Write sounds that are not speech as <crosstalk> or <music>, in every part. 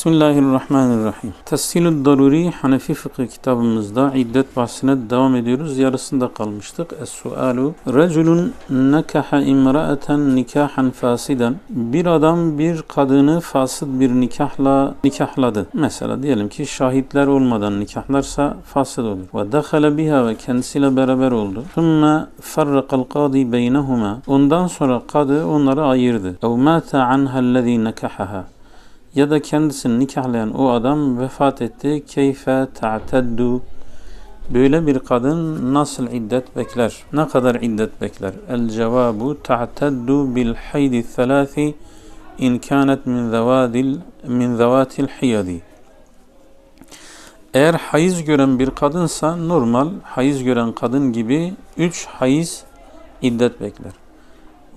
Bismillahirrahmanirrahim. Tessilü Daruri Hanefi Fıkıh kitabımızda iddet bahsine devam ediyoruz. Yarısında kalmıştık. Es-sualu Reculun nekaha imraeten nikahan fasiden. Bir adam bir kadını fasıd bir nikahla nikahladı. Mesela diyelim ki şahitler olmadan nikahlarsa fasıd olur. Ve dehale biha ve kendisiyle beraber oldu. Thumma farrakal kadi beynehuma. Ondan sonra kadı onları ayırdı. Ev mata anhellezî nekahaha ya da kendisini nikahlayan o adam vefat etti. Keyfe ta'teddu Böyle bir kadın nasıl iddet bekler? Ne kadar iddet bekler? El cevabu ta'teddu bil haydi thalâthi in kânet min zavadil min zavatil hiyadi. Eğer hayız gören bir kadınsa normal hayız gören kadın gibi üç hayız iddet bekler.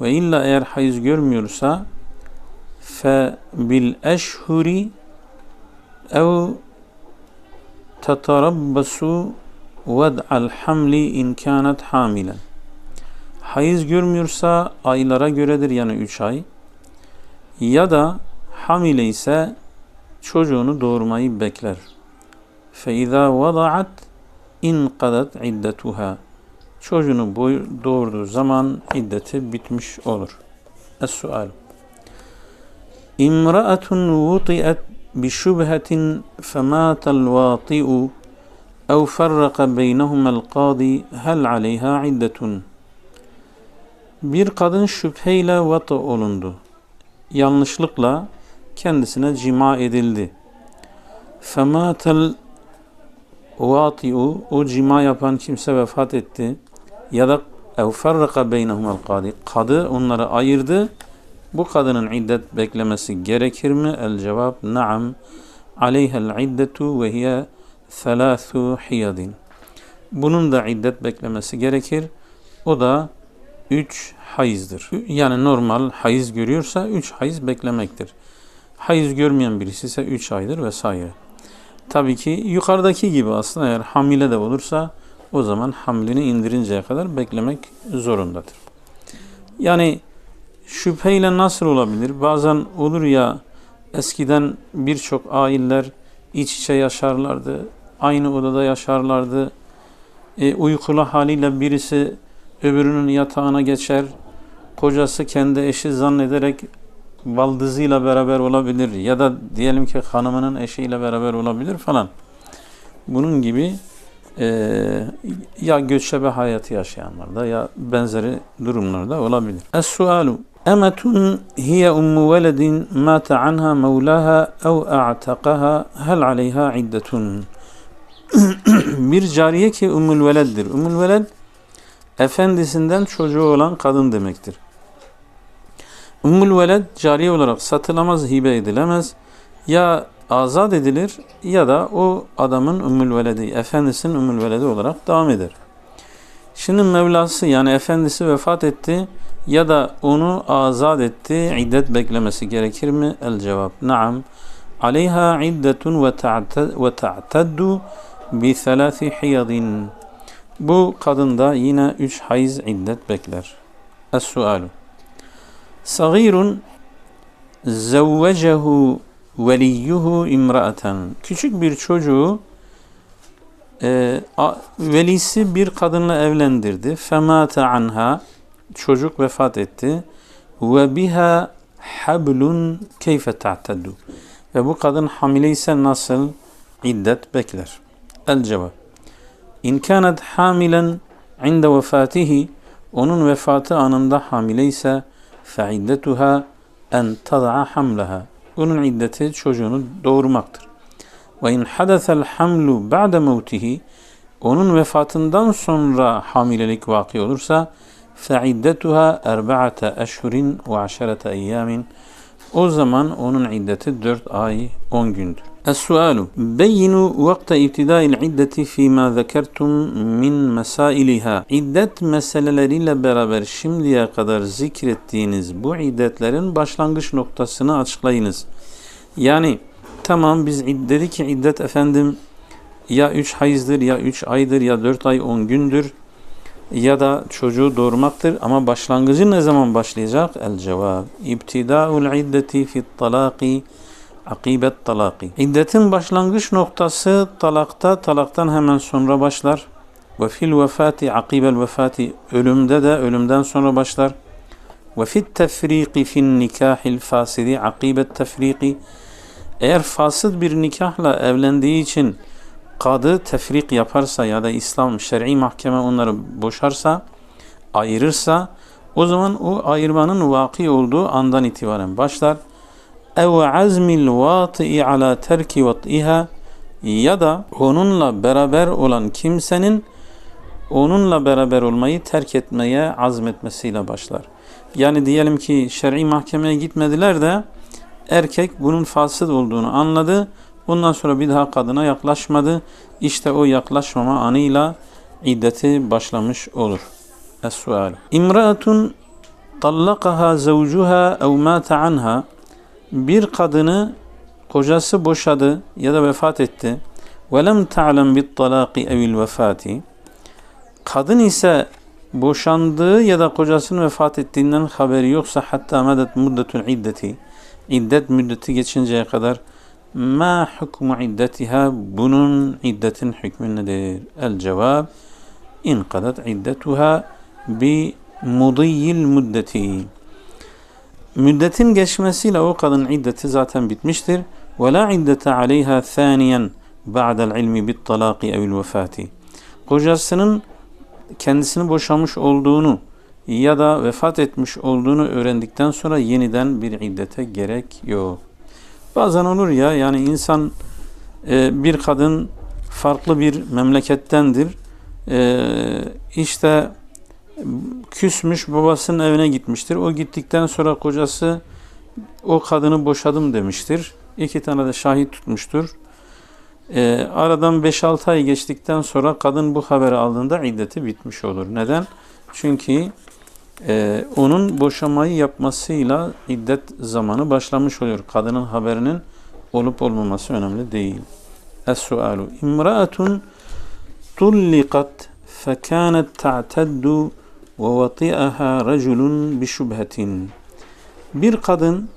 Ve illa eğer hayız görmüyorsa فبالأشهر أو تتربص وضع الحمل in كانت hamilen. Hayız görmüyorsa aylara göredir yani 3 ay. Ya da hamile ise çocuğunu doğurmayı bekler. فَاِذَا وَضَعَتْ اِنْقَدَتْ عِدَّتُهَا Çocuğunu doğurduğu zaman iddeti bitmiş olur. Es-sual. امرأة وطئت بشبهة فمات الواطئ أو فرق بينهما القاضي هل عليها عدة Bir kadın şüpheyle vata olundu. Yanlışlıkla kendisine cima edildi. Fematel vati'u o cima yapan kimse vefat etti. Ya da ev ferraka beynehumel kadi. Kadı onları ayırdı bu kadının iddet beklemesi gerekir mi? El cevap naam. Aleyhel iddetu ve hiye thalâthu hiyadin. Bunun da iddet beklemesi gerekir. O da üç hayızdır. Yani normal hayız görüyorsa üç hayız beklemektir. Hayız görmeyen birisi ise üç aydır vesaire. Tabii ki yukarıdaki gibi aslında eğer hamile de olursa o zaman hamlini indirinceye kadar beklemek zorundadır. Yani şüpheyle nasıl olabilir? Bazen olur ya eskiden birçok aileler iç içe yaşarlardı. Aynı odada yaşarlardı. E, uykulu haliyle birisi öbürünün yatağına geçer. Kocası kendi eşi zannederek baldızıyla beraber olabilir ya da diyelim ki hanımının eşiyle beraber olabilir falan. Bunun gibi e, ya göçebe hayatı yaşayanlarda ya benzeri durumlarda olabilir. Es-sualu Emetun hiye ummu veledin mata anha mevlaha ev a'takaha hel aleyha iddetun. <clears throat> bir cariye ki ummul veleddir. Ummul veled efendisinden çocuğu olan kadın demektir. Ummul veled cariye olarak satılamaz, hibe edilemez. Ya azat edilir ya da o adamın ummul veledi, efendisinin ummul veledi olarak devam eder. Şimdi Mevlası yani efendisi vefat etti ya da onu azat etti. İddet beklemesi gerekir mi? El cevap. Naam. Aleyha iddetun ve ta'taddu bi thalâthi hiyadin. Bu kadında yine üç hayız iddet bekler. Es-sualu. Sagirun zevvecehu veliyyuhu imra'aten. Küçük bir çocuğu e, velisi bir kadınla evlendirdi. Femate anha çocuk vefat etti. Ve biha hablun keyfe ta'teddu. Ve bu kadın hamile ise nasıl iddet bekler? El cevap. İn kânet hamilen inde vefatihi onun vefatı anında hamile ise fe iddetuha en tada'a hamleha. Onun iddeti çocuğunu doğurmaktır. Ve in hadesel hamlu ba'de mevtihi onun vefatından sonra hamilelik vaki olursa feiddetuha erba'ate eşhurin ve aşerete eyyamin o zaman onun iddeti 4 ay 10 gündür. Es-sualu beyinu vakte ibtidail iddeti fima zekertum min mesailiha. İddet meseleleriyle beraber şimdiye kadar zikrettiğiniz bu iddetlerin başlangıç noktasını açıklayınız. Yani tamam biz dedik ki iddet efendim ya 3 hayızdır ya 3 aydır ya 4 ay 10 gündür ya da çocuğu doğurmaktır ama başlangıcı ne zaman başlayacak? El cevap. İbtida'ul iddeti fi talaqi Akibet talaki. İddetin başlangıç noktası talakta, talaktan hemen sonra başlar. Ve fil vefati, akibel vefati, ölümde de ölümden sonra başlar. Ve fit tefriki fin nikahil fasidi, akibet tefriki. Eğer fasıd bir nikahla evlendiği için kadı tefrik yaparsa ya da İslam şer'i mahkeme onları boşarsa, ayırırsa o zaman o ayırmanın vaki olduğu andan itibaren başlar. Ev azmil vati'i ala terki vat'iha ya da onunla beraber olan kimsenin onunla beraber olmayı terk etmeye azmetmesiyle başlar. Yani diyelim ki şer'i mahkemeye gitmediler de erkek bunun fasıl olduğunu anladı. Bundan sonra bir daha kadına yaklaşmadı. İşte o yaklaşmama anıyla iddeti başlamış olur. Es-sual. İmraatun tallakaha zavcuha ev mata anha bir kadını kocası boşadı ya da vefat etti. Ve lem ta'lem bit talaqi evil vefati. Kadın ise boşandığı ya da kocasının vefat ettiğinden haberi yoksa hatta medet muddetul iddeti iddet müddeti geçinceye kadar ma hukmu iddetiha bunun iddetin hükmü nedir? El cevap inkadat iddetuha bi mudiyil müddeti müddetin geçmesiyle o kadın iddeti zaten bitmiştir. Ve la iddete aleyha thaniyen ba'del ilmi bit talaqi evil vefati. Kocasının kendisini boşamış olduğunu ya da vefat etmiş olduğunu öğrendikten sonra yeniden bir iddete gerek yok. Bazen olur ya yani insan e, bir kadın farklı bir memlekettendir. E, işte küsmüş babasının evine gitmiştir. O gittikten sonra kocası o kadını boşadım demiştir. İki tane de şahit tutmuştur. E, aradan 5-6 ay geçtikten sonra kadın bu haberi aldığında iddeti bitmiş olur. Neden? Çünkü e, onun boşamayı yapmasıyla iddet zamanı başlamış oluyor. Kadının haberinin olup olmaması önemli değil. Es-sualu imraatun tulliqat fekânet ta'teddu ve vati'aha raculun bi şubhetin. Bir kadın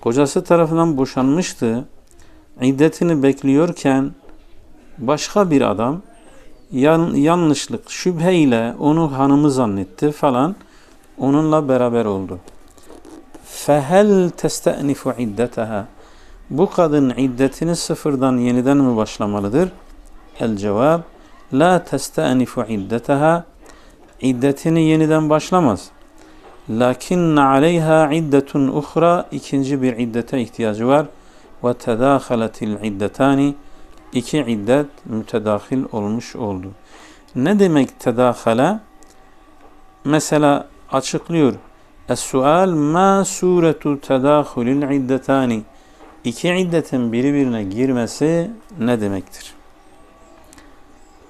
kocası tarafından boşanmıştı. İddetini bekliyorken başka bir adam yan, yanlışlık şüpheyle onu hanımı zannetti falan onunla beraber oldu. Fehel testenifu iddeteha bu kadın iddetini sıfırdan yeniden mi başlamalıdır? El cevap la testenifu iddeteha iddetini yeniden başlamaz. Lakinne aleyha iddetun uhra ikinci bir iddete ihtiyacı var. Ve tedâhaletil iddetani iki iddet mütedahil olmuş oldu. Ne demek tedâhale? Mesela açıklıyor. Es-sual ma suretu tedâhulil iddetani iki iddetin birbirine girmesi ne demektir?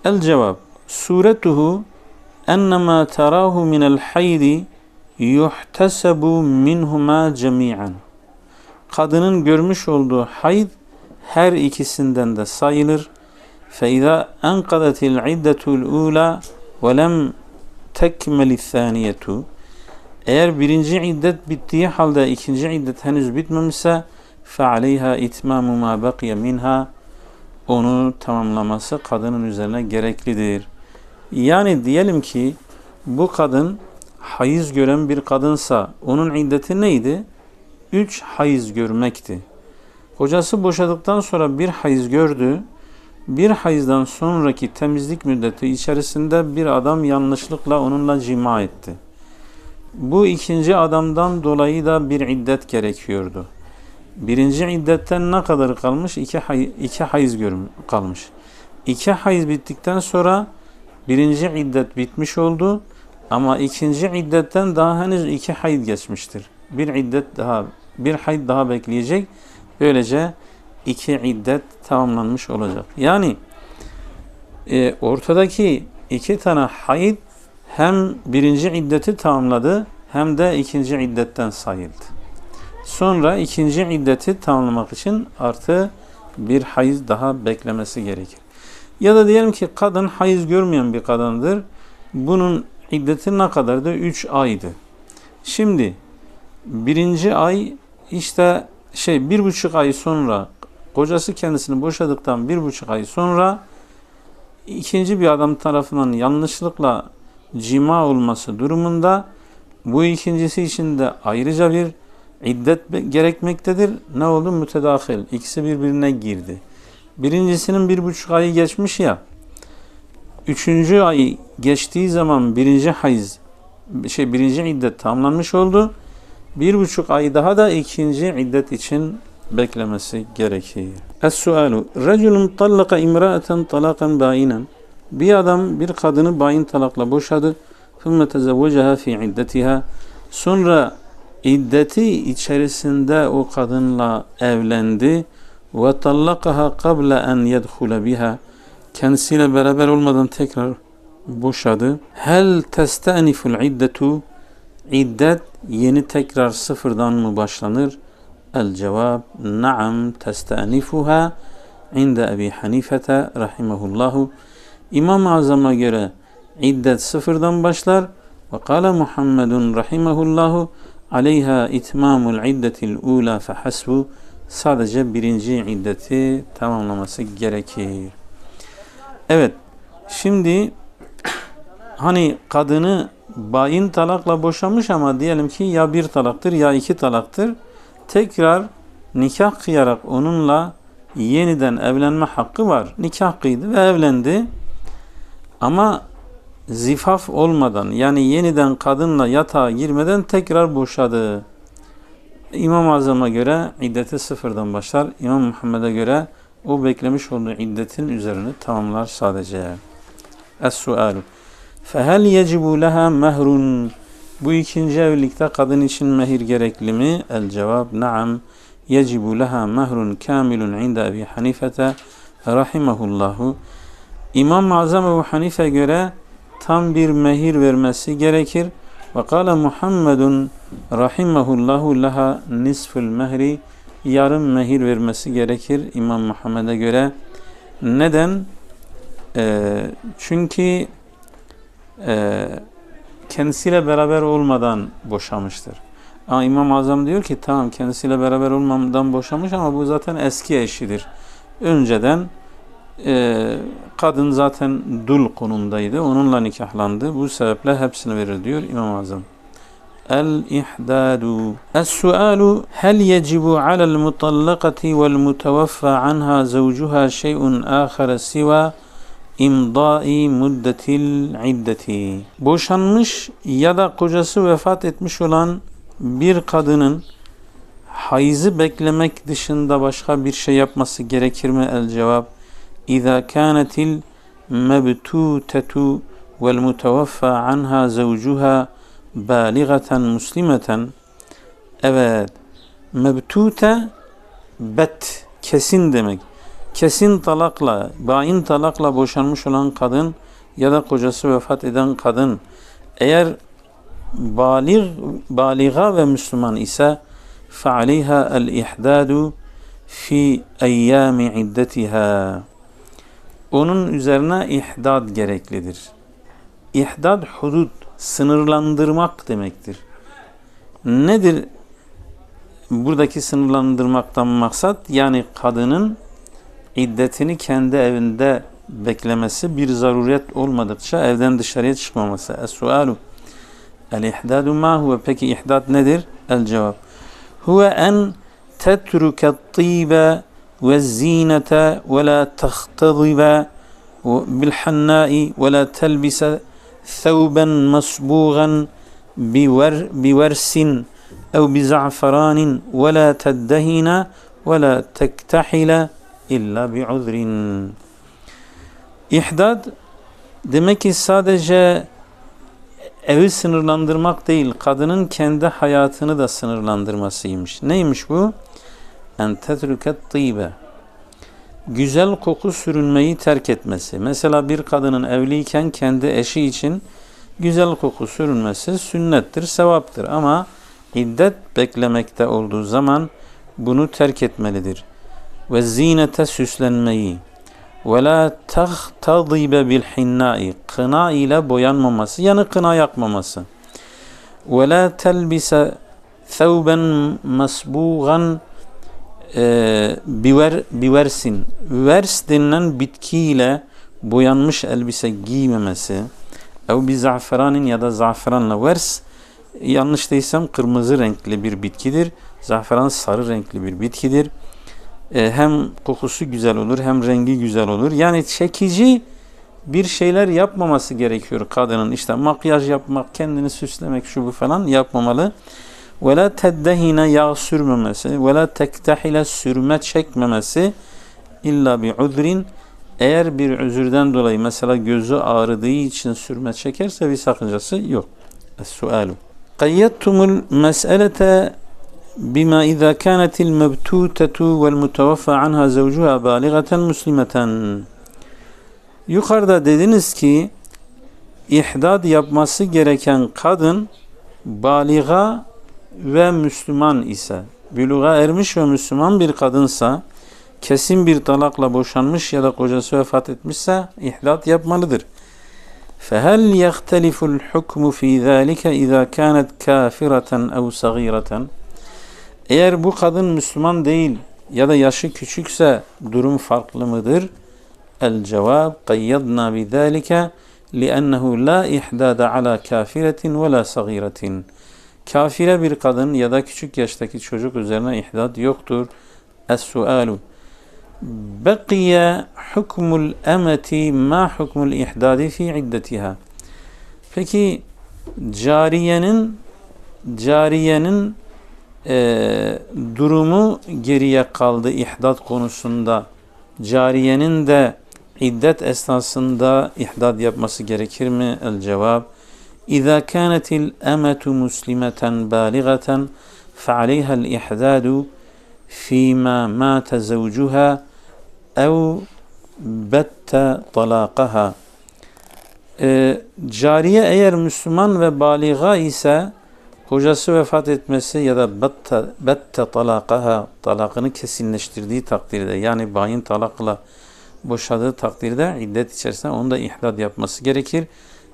El cevap suretuhu ennemâ terâhu minel haydi yuhtesebu minhuma cemi'an. Kadının görmüş olduğu hayd her ikisinden de sayılır. فَاِذَا اَنْقَذَتِ الْعِدَّةُ الْعُولَى وَلَمْ تَكْمَلِ الثَّانِيَةُ Eğer birinci iddet bittiği halde ikinci iddet henüz bitmemişse فَعَلَيْهَا اِتْمَامُ مَا بَقِيَ minha Onu tamamlaması kadının üzerine gereklidir. Yani diyelim ki bu kadın hayız gören bir kadınsa onun iddeti neydi? Üç hayız görmekti. Kocası boşadıktan sonra bir hayız gördü. Bir hayızdan sonraki temizlik müddeti içerisinde bir adam yanlışlıkla onunla cima etti. Bu ikinci adamdan dolayı da bir iddet gerekiyordu. Birinci iddetten ne kadar kalmış? İki, hay, iki hayız kalmış. İki hayız bittikten sonra birinci iddet bitmiş oldu. Ama ikinci iddetten daha henüz iki hayd geçmiştir. Bir iddet daha, bir hayd daha bekleyecek. Böylece iki iddet tamamlanmış olacak. Yani e, ortadaki iki tane hayd hem birinci iddeti tamamladı hem de ikinci iddetten sayıldı. Sonra ikinci iddeti tamamlamak için artı bir hayız daha beklemesi gerekir. Ya da diyelim ki kadın hayız görmeyen bir kadındır. Bunun iddeti ne kadardı? 3 aydı. Şimdi birinci ay işte şey bir buçuk ay sonra kocası kendisini boşadıktan bir buçuk ay sonra ikinci bir adam tarafından yanlışlıkla cima olması durumunda bu ikincisi için de ayrıca bir iddet gerekmektedir. Ne oldu? Mütedahil. İkisi birbirine girdi. Birincisinin bir buçuk ayı geçmiş ya. Üçüncü ay geçtiği zaman birinci hayız şey birinci iddet tamamlanmış oldu. Bir buçuk ay daha da ikinci iddet için beklemesi gerekir. Es-sualu Reculun tallaka imra'aten talakan bayinen Bir adam bir kadını bayin talakla boşadı. Thumma tezevvecaha fi iddetiha Sonra iddeti içerisinde o kadınla evlendi ve tallakaha qabla en yedhule biha kendisiyle beraber olmadan tekrar boşadı. Hel testaniful iddetu iddet yeni tekrar sıfırdan mı başlanır? Cevap Naam testenifuha inde Ebi Hanifete rahimehullahu İmam-ı Azam'a göre iddet sıfırdan başlar ve kâle Muhammedun rahimehullahu aleyha itmamul iddetil ula fehasbu sadece birinci iddeti tamamlaması gerekir. Evet, şimdi hani kadını bayin talakla boşamış ama diyelim ki ya bir talaktır ya iki talaktır. Tekrar nikah kıyarak onunla yeniden evlenme hakkı var. Nikah kıydı ve evlendi. Ama zifaf olmadan yani yeniden kadınla yatağa girmeden tekrar boşadı. İmam-ı Azam'a göre iddeti sıfırdan başlar. İmam Muhammed'e göre o beklemiş olduğu iddetin üzerine tamamlar sadece. Es-sualu. Fehel yecibu leha mehrun. Bu ikinci evlilikte kadın için mehir gerekli mi? El cevap naam. Yecibu leha mehrun kamilun inde Ebi Hanifete rahimahullahu. İmam-ı Azam Ebu Hanife göre tam bir mehir vermesi gerekir. Ve kâle Muhammedun rahimahullahu leha nisful mehri yarım mehir vermesi gerekir İmam Muhammed'e göre. Neden? Ee, çünkü e, kendisiyle beraber olmadan boşamıştır. Ama İmam Azam diyor ki tamam kendisiyle beraber olmadan boşamış ama bu zaten eski eşidir. Önceden e, kadın zaten dul konumdaydı. Onunla nikahlandı. Bu sebeple hepsini verir diyor İmam Azam. El-İhdadu. Es-sualu hel yecibu alel mutallakati vel mutevaffa anha zavcuha şey'un ahare siva imdai muddetil iddeti. Boşanmış ya da kocası vefat etmiş olan bir kadının hayızı beklemek dışında başka bir şey yapması gerekir mi? El cevap İza kânetil mebtûtetu vel mutevaffa anha zavcuha baligatan muslimeten Evet. Mebtute bet kesin demek kesin talakla, bain talakla boşanmış olan kadın ya da kocası vefat eden kadın eğer balig, baliga ve Müslüman ise فَعَلَيْهَا الْاِحْدَادُ fi eyyami iddetiha. Onun üzerine ihdad gereklidir. İhdad hudud, sınırlandırmak demektir. Nedir buradaki sınırlandırmaktan maksat? Yani kadının iddetini kendi evinde beklemesi bir zaruret olmadıkça evden dışarıya çıkmaması. Es-sualu El-ihdadu ma huve? Peki ihdad nedir? El-cevap. Huve en tetruke tibe ve zinete ve la tehtadibe بالحناء ولا تلبس ثوبا مصبوغا بور بورس أو بزعفران ولا تدهن ولا تكتحل illa bi uzrin. İhdad demek ki sadece evi sınırlandırmak değil, kadının kendi hayatını da sınırlandırmasıymış. Neymiş bu? En tetruket tîbe. Güzel koku sürünmeyi terk etmesi. Mesela bir kadının evliyken kendi eşi için güzel koku sürünmesi sünnettir, sevaptır. Ama iddet beklemekte olduğu zaman bunu terk etmelidir ve zinete süslenmeyi ve la tahtadibe bil hinnai kına ile boyanmaması yani kına yakmaması ve la telbise thawben masbuğan e, biver, biversin, vers denilen bitkiyle boyanmış elbise giymemesi, ev bir zaferanin ya da zaferanla vers, yanlış değilsem kırmızı renkli bir bitkidir. Zaferan sarı renkli bir bitkidir. E, hem kokusu güzel olur hem rengi güzel olur. Yani çekici bir şeyler yapmaması gerekiyor kadının. İşte makyaj yapmak, kendini süslemek şu bu falan yapmamalı. Ve la teddehine yağ sürmemesi ve la tektehile sürme çekmemesi illa bi udrin eğer bir özürden dolayı mesela gözü ağrıdığı için sürme çekerse bir sakıncası yok. Es-sualu. Qayyattumul mes'elete bima iza kanatil mebtutetu vel mutevaffa anha zavcuha baligatan muslimeten. Yukarıda dediniz ki ihdad yapması gereken kadın baliga ve Müslüman ise, büluğa ermiş ve Müslüman bir kadınsa, kesin bir talakla boşanmış ya da kocası vefat etmişse ihdat yapmalıdır. فهل يختلف الحكم في ذلك إذا كانت كافرة أو صغيرة eğer bu kadın Müslüman değil ya da yaşı küçükse durum farklı mıdır? El cevab qayyadna bizalika li'ennehu la ihdada ala kafiretin ve la sagiretin. Kafire bir kadın ya da küçük yaştaki çocuk üzerine ihdat yoktur. Es-sualu Beqiye hukmul emeti ma hukmul ihdadi fi iddetiha. Peki cariyenin cariyenin e, durumu geriye kaldı ihdat konusunda. Cariyenin de iddet esnasında ihdat yapması gerekir mi? El cevap إذا كانت الأمة مسلمة بالغة فعليها الإحداد فيما مات زوجها أو بت طلاقها Ee, cariye eğer Müslüman ve baliga ise kocası vefat etmesi ya da bette, bette talakaha talakını kesinleştirdiği takdirde yani bayin talakla boşadığı takdirde iddet içerisinde onu da ihlad yapması gerekir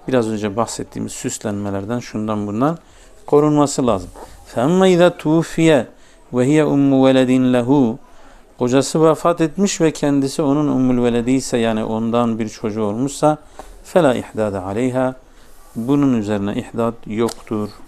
biraz önce bahsettiğimiz süslenmelerden şundan bundan korunması lazım. فَاَمَّا اِذَا تُوفِيَ وَهِيَ اُمُّ وَلَدٍ لَهُ Kocası vefat etmiş ve kendisi onun ummul veledi ise yani ondan bir çocuğu olmuşsa فَلَا اِحْدَادَ عَلَيْهَا Bunun üzerine ihdat yoktur.